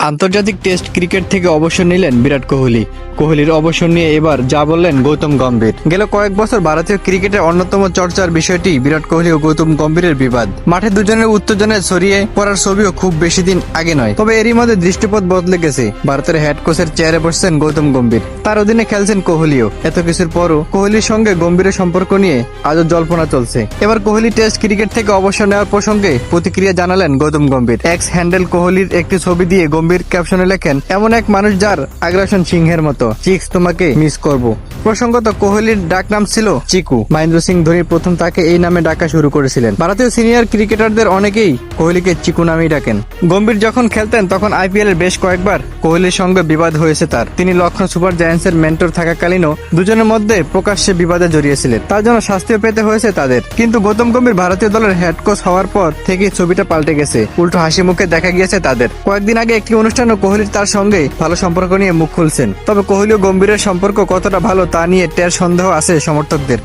আন্তর্জাতিক test cricket থেকে অবসর নিলেন বিরাট কোহলি। কোহলির অবসর নিয়ে এবার যা বললেন গৌতম গম্ভীর। গেল কয়েক বছর ভারতীয় ক্রিকেটের অন্যতম চর্চার বিষয়টি বিরাট কোহলি ও গৌতম গম্ভীরের বিবাদ। মাঠে দুজনের উত্তেজনায় ছড়িয়ে পড়ার ছবিও খুব বেশি দিন আগে নয়। তবে এরই মধ্যে দৃষ্টিপথ বদলে গেছে। ভারতের হেড কোচের চেয়ারে বসছেন গৌতম গম্ভীর। তার অধীনে খেলছেন কোহলিও। এত কিছুর পরও কোহলির সঙ্গে গম্ভীরের সম্পর্ক নিয়ে আজও জল্পনা চলছে। এবার কোহলি টেস্ট ক্রিকেট থেকে অবসর নেওয়ার প্রসঙ্গে প্রতিক্রিয়া জানালেন গৌতম গম্ভীর। এক্স হ্যান্ডেল কোহলির একটি ছবি দিয়ে গম্ভীর ক্যাপশনে লেখেন, এমন এক মানুষ যার আগ্রাসন সিংহের মতো। চিক্স, তোমাকে মিস করব। প্রসঙ্গত, কোহলির ডাক নাম ছিল চিকু। মহেন্দ্র সিং ধোনি প্রথম তাকে এই নামে ডাকা শুরু করেছিলেন। ভারতীয় সিনিয়র ক্রিকেটারদের অনেকেই কোহলিকে চিকু নামেই ডাকেন। গম্ভীর যখন খেলতেন, তখন আইপিএল এর বেশ কয়েকবার কোহলির সঙ্গে বিবাদ হয়েছে তার। তিনি লক্ষ্ণৌ সুপার জায়ান্টসের মেন্টর থাকাকালীনও দুজনের মধ্যে প্রকাশ্যে বিবাদে জড়িয়েছিলেন। তার জন্য শাস্তিও পেতে হয়েছে তাদের। কিন্তু গৌতম গম্ভীর ভারতীয় দলের হেড কোচ হওয়ার পর থেকে ছবিটা পাল্টে গেছে। উল্টো হাসি মুখে দেখা গিয়েছে তাদের। কয়েকদিন আগে একটি অনুষ্ঠানে কোহলির তার সঙ্গে ভালো সম্পর্ক নিয়ে মুখ খুলছেন। তবে কোহলি ও গম্ভীরের সম্পর্ক কতটা ভালো তা নিয়ে টের সন্দেহ আছে সমর্থকদের।